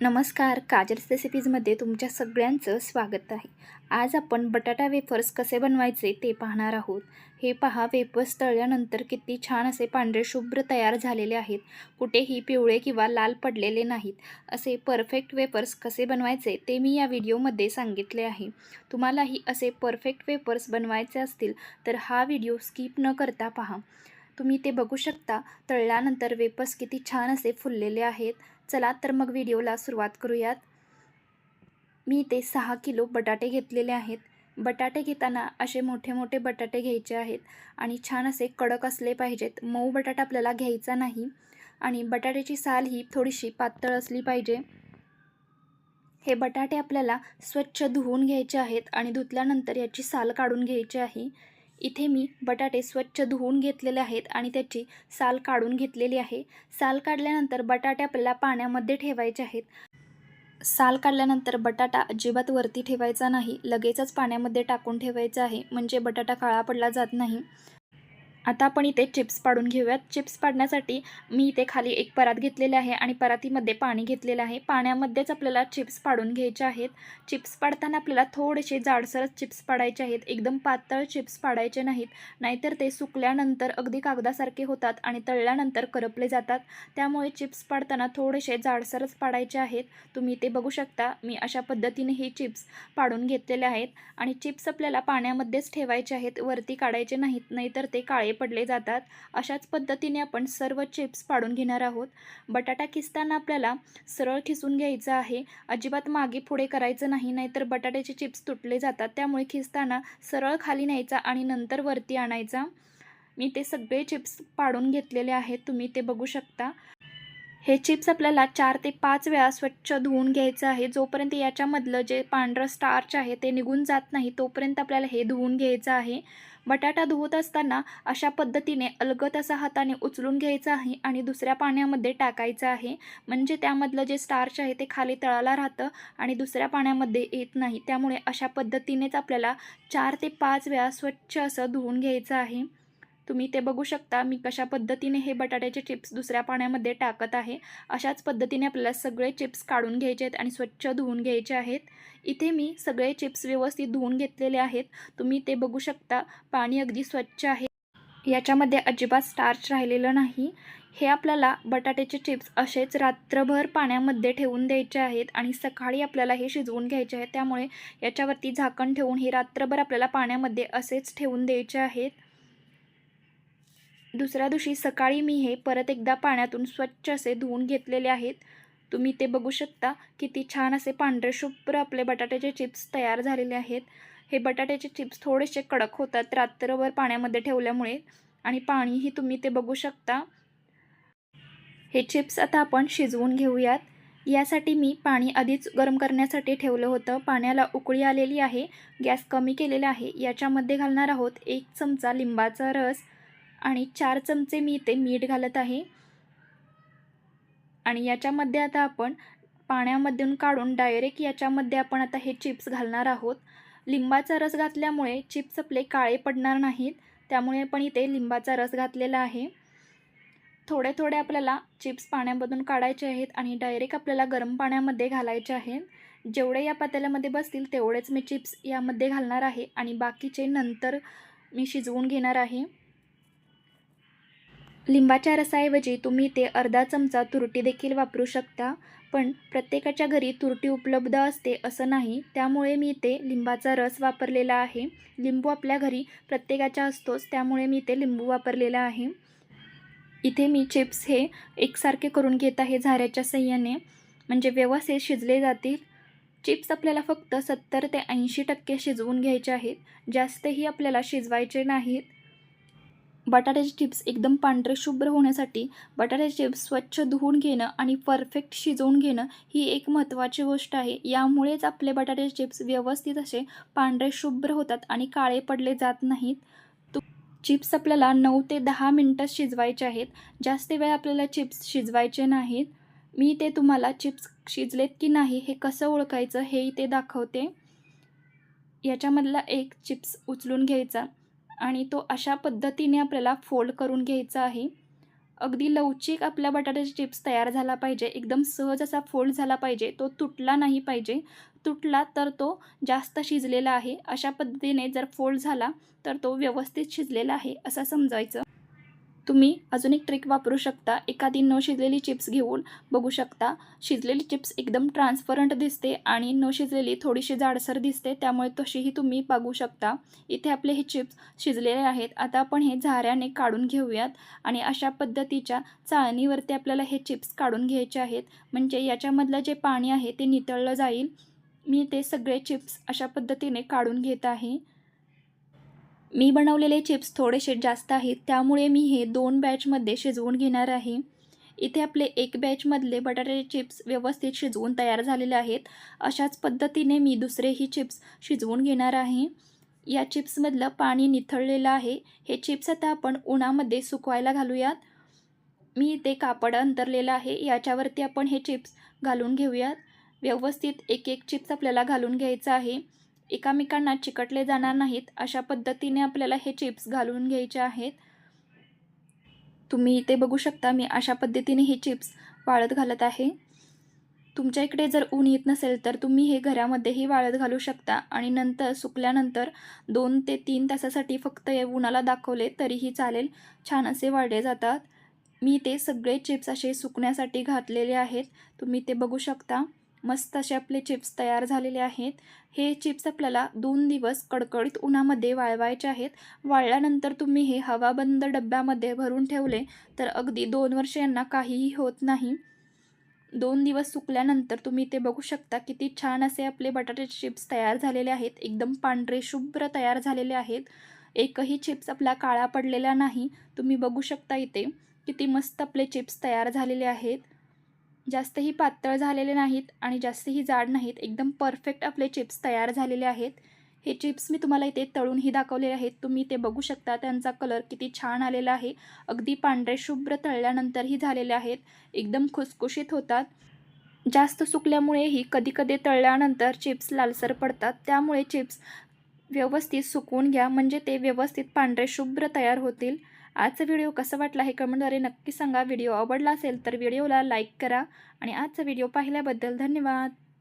नमस्कार काजल्स रेसिपीजमध्ये तुमच्या सगळ्यांचं स्वागत आहे. आज आपण बटाटा वेफर्स कसे बनवायचे ते पाहणार आहोत. हे पहा वेफर्स तळल्यानंतर किती छान असे पांढरे शुभ्र तयार झालेले आहेत. कुठेही पिवळे किंवा लाल पडलेले नाहीत. असे परफेक्ट वेफर्स कसे बनवायचे ते मी या व्हिडिओमध्ये सांगितले आहे. तुम्हालाही असे परफेक्ट वेफर्स बनवायचे असतील तर हा व्हिडिओ स्किप न करता पहा. तुम्ही ते बघू शकता. तळल्यानंतर वेपस किती छान असे फुललेले आहेत. चला तर मग व्हिडिओला सुरुवात करूयात. मी ते सहा किलो बटाटे घेतलेले आहेत. बटाटे घेताना असे मोठे मोठे बटाटे घ्यायचे आहेत आणि छान असे कडक असले पाहिजेत. मऊ बटाटा आपल्याला घ्यायचा नाही आणि बटाट्याची साल ही थोडीशी पातळ असली पाहिजे. हे बटाटे आपल्याला स्वच्छ धुवून घ्यायचे आहेत आणि धुतल्यानंतर याची साल काढून घ्यायची आहे. इथे मी बटाटे स्वच्छ धुवून घेतलेले आहेत आणि त्याची साल काढून घेतलेली आहे. साल काढल्यानंतर बटाटे आपल्याला पाण्यामध्ये ठेवायचे आहेत. साल काढल्यानंतर बटाटा अजिबात वरती ठेवायचा नाही. लगेचच पाण्यामध्ये टाकून ठेवायचा आहे. म्हणजे बटाटा काळा पडला जात नाही. आता आपण इथे चिप्स पाडून घेऊयात. चिप्स पाडण्यासाठी मी इथे खाली एक परात घेतलेले आहे आणि परातीमध्ये पाणी घेतलेलं आहे. पाण्यामध्येच आपल्याला चिप्स पाडून घ्यायचे आहेत. चिप्स पाडताना आपल्याला थोडेसे जाडसरच चिप्स पाडायचे आहेत. एकदम पातळ चिप्स पाडायचे नाहीत. नाहीतर ते सुकल्यानंतर अगदी कागदासारखे होतात आणि तळल्यानंतर करपले जातात. त्यामुळे चिप्स पाडताना थोडेसे जाडसरच पाडायचे आहेत. तुम्ही ते बघू शकता मी अशा पद्धतीने हे चिप्स पाडून घेतलेले आहेत. आणि चिप्स आपल्याला पाण्यामध्येच ठेवायचे आहेत. वरती काढायचे नाहीत. नाहीतर ते काळे पडले जातात. अशाच पद्धतीने आपण सर्व चिप्स पाडून घेणार आहोत. बटाटा खिसताना आपल्याला सरळ खिसून घ्यायचं आहे. अजिबात मागे पुढे करायचं नाही नाहीतर बटाट्याचे चिप्स तुटले जातात. त्यामुळे खिसताना सरळ खाली न्यायचा आणि नंतर वरती आणायचा. मी ते सगळे चिप्स पाडून घेतलेले आहेत. तुम्ही ते बघू शकता. हे चिप्स आपल्याला चार ते पाच वेळा स्वच्छ धुवून घ्यायचं आहे. जोपर्यंत याच्यामधलं जे पांढरं स्टार्च आहे ते निघून जात नाही तोपर्यंत आपल्याला हे धुवून घ्यायचं आहे. बटाटा धुवत असताना अशा पद्धतीने अलगत असा हाताने उचलून घ्यायचा आहे आणि दुसऱ्या पाण्यामध्ये टाकायचं आहे. म्हणजे त्यामधलं जे स्टार्च आहे ते खाली तळाला राहतं आणि दुसऱ्या पाण्यामध्ये येत नाही. त्यामुळे अशा पद्धतीनेच आपल्याला चार ते पाच वेळा स्वच्छ असं धुवून घ्यायचं आहे. तुम्ही ते बघू शकता. मी कशा पद्धतीने हे बटाट्याचे चिप्स दुसऱ्या पाण्यामध्ये टाकत आहे अशाच पद्धतीने आपल्याला सगळे चिप्स काढून घ्यायचे आहेत आणि स्वच्छ धुवून घ्यायचे आहेत. इथे मी सगळे चिप्स व्यवस्थित धुवून घेतलेले आहेत. तुम्ही ते बघू शकता. पाणी अगदी स्वच्छ आहे. याच्यामध्ये अजिबात स्टार्च राहिलेलं नाही. हे आपल्याला बटाट्याचे चिप्स असेच रात्रभर पाण्यामध्ये ठेवून द्यायचे आहेत आणि सकाळी आपल्याला हे शिजवून घ्यायचे आहेत. त्यामुळे याच्यावरती झाकण ठेवून हे रात्रभर आपल्याला पाण्यामध्ये असेच ठेवून द्यायचे आहेत. दुसऱ्या दिवशी सकाळी मी हे परत एकदा पाण्यातून स्वच्छ असे धुवून घेतलेले आहेत. तुम्ही ते बघू शकता. किती छान असे पांढरे शुभ्र आपले बटाट्याचे चिप्स तयार झालेले आहेत. हे बटाट्याचे चिप्स थोडेसे कडक होतात रात्रभर पाण्यामध्ये ठेवल्यामुळे आणि पाणीही तुम्ही ते बघू शकता. हे चिप्स आता आपण शिजवून घेऊयात. यासाठी मी पाणी आधीच गरम करण्यासाठी ठेवलं होतं. पाण्याला उकळी आलेली आहे. गॅस कमी केलेला आहे. याच्यामध्ये घालणार आहोत एक चमचा लिंबाचा रस आणि चार चमचे मी इथे मीठ घालत आहे. आणि याच्यामध्ये आता आपण पाण्यामधून काढून डायरेक्ट याच्यामध्ये आपण आता हे चिप्स घालणार आहोत. लिंबाचा रस घातल्यामुळे चिप्स आपले काळे पडणार नाहीत. त्यामुळे पण इथे लिंबाचा रस घातलेला आहे. थोडे थोडे आपल्याला चिप्स पाण्यामधून काढायचे आहेत आणि डायरेक्ट आपल्याला गरम पाण्यामध्ये घालायचे आहेत. जेवढे या पातेल्यामध्ये बसतील तेवढेच मी चिप्स यामध्ये घालणार आहे आणि बाकीचे नंतर मी शिजवून घेणार आहे. लिंबाच्या रसाऐवजी तुम्ही ते अर्धा चमचा तुरटी देखील वापरू शकता पण प्रत्येकाच्या घरी तुरटी उपलब्ध असते असं नाही. त्यामुळे मी ते लिंबाचा रस वापरलेला आहे. लिंबू आपल्या घरी प्रत्येकाच्या असतोच त्यामुळे मी ते लिंबू वापरलेला आहे. इथे मी चिप्स हे एकसारखे करून घेत आहे झाऱ्याच्या सह्याने म्हणजे व्यवस्थित शिजले जातील. चिप्स आपल्याला फक्त सत्तर ते ऐंशी टक्के शिजवून घ्यायचे आहेत. जास्तही आपल्याला शिजवायचे नाहीत. बटाट्याचे चिप्स एकदम पांढरे शुभ्र होण्यासाठी बटाट्याचे चिप्स स्वच्छ धुवून घेणं आणि परफेक्ट शिजवून घेणं ही एक महत्त्वाची गोष्ट आहे. यामुळेच आपले बटाट्याचे चिप्स व्यवस्थित असे पांढरे शुभ्र होतात आणि काळे पडले जात नाहीत. चिप्स आपल्याला नऊ ते दहा मिनटं शिजवायचे आहेत. जास्त वेळ आपल्याला चिप्स शिजवायचे नाहीत. मी ते तुम्हाला चिप्स शिजलेत की नाही हे कसं ओळखायचं हे इथे दाखवते. याच्यामधला एक चिप्स उचलून घ्यायचा. आणि तो अशा पद्धतीने आपल्याला फोल्ड करून घ्यायचा आहे. अगदी लवचिक आपल्या बटाट्याचे चिप्स तयार झाला पाहिजे. एकदम सहज असा फोल्ड झाला पाहिजे. तो तुटला नाही पाहिजे. तुटला तर तो जास्त शिजलेला आहे. अशा पद्धतीने जर फोल्ड झाला तर तो व्यवस्थित शिजलेला आहे. असं समजायचं. तुम्ही अजून एक ट्रिक वापरू शकता. एखादी न शिजलेली चिप्स घेऊन बघू शकता. शिजलेली चिप्स एकदम ट्रान्सपरंट दिसते आणि न शिजलेली थोडीशी जाडसर दिसते त्यामुळे तशीही तुम्ही बघू शकता. इथे आपले हे चिप्स शिजलेले आहेत. आता आपण हे झाऱ्याने काढून घेऊयात आणि अशा पद्धतीच्या चाळणीवरती आपल्याला हे चिप्स काढून घ्यायचे आहेत. म्हणजे याच्यामधलं जे पाणी आहे ते नितळलं जाईल. मी ते सगळे चिप्स अशा पद्धतीने काढून घेत आहे. मी बनवलेले चिप्स थोडेसे जास्त आहेत त्यामुळे मी हे दोन बॅचमध्ये शिजवून घेणार आहे. इथे आपले एक बॅचमधले बटाट्याचे चिप्स व्यवस्थित शिजवून तयार झालेले आहेत. अशाच पद्धतीने मी दुसरेही चिप्स शिजवून घेणार आहे. या चिप्समधलं पाणी निथळलेलं आहे. हे चिप्स आता आपण उन्हामध्ये सुकवायला घालूयात. मी इथे कापड अंतरलेलं आहे. याच्यावरती आपण हे चिप्स घालून घेऊयात. व्यवस्थित एक एक चिप्स आपल्याला घालून घ्यायचं आहे. एकामेकांना चिकटले जाणार नाहीत अशा पद्धतीने आपल्याला हे चिप्स घालून घ्यायचे आहेत. तुम्ही इथे बघू शकता मी अशा पद्धतीने हे चिप्स वाळत घालत आहे. तुमच्या इकडे जर ऊन येत नसेल तर तुम्ही हे घरामध्येही वाळत घालू शकता. आणि नंतर सुकल्यानंतर दोन ते तीन तासासाठी फक्त हे उन्हाला दाखवले तरीही चालेल. छान असे वाळले जातात. मी ते सगळे चिप्स असे सुकण्यासाठी घातलेले आहेत. तुम्ही ते बघू शकता. मस्त असे आपले चिप्स तयार झालेले आहेत. हे चिप्स आपल्याला दोन दिवस कडकडीत उन्हामध्ये वाळवायचे आहेत. वाळल्यानंतर तुम्ही हे हवाबंद डब्यामध्ये भरून ठेवले तर अगदी दोन वर्ष यांना काहीही होत नाही. दोन दिवस सुकल्यानंतर तुम्ही ते बघू शकता किती छान असे आपले बटाट्याचे चिप्स तयार झालेले आहेत. एकदम पांढरे शुभ्र तयार झालेले आहेत. एकही चिप्स आपला काळा पडलेला नाही. तुम्ही बघू शकता इथे किती मस्त आपले चिप्स तयार झालेले आहेत. जास्तही पातळ झालेले नाहीत आणि जास्तही जाड नाहीत एकदम परफेक्ट आपले चिप्स तयार झालेले आहेत. हे चिप्स मी तुम्हाला इथे तळूनही दाखवलेले आहेत. तुम्ही ते बघू शकता. त्यांचा कलर किती छान आलेला आहे. अगदी पांढरे शुभ्र तळल्यानंतरही झालेले आहेत. एकदम खुसखुशीत होतात. जास्त सुकल्यामुळेही कधीकधी तळल्यानंतर चिप्स लालसर पडतात. त्यामुळे चिप्स व्यवस्थित सुकवून घ्या. म्हणजे ते व्यवस्थित पांढरे शुभ्र तयार होतील. आजचा व्हिडिओ कसा वाटला हे कमेंटद्वारे नक्की सांगा. व्हिडिओ आवडला असेल तर व्हिडिओला लाईक करा आणि आजचा व्हिडिओ पाहिल्याबद्दल धन्यवाद.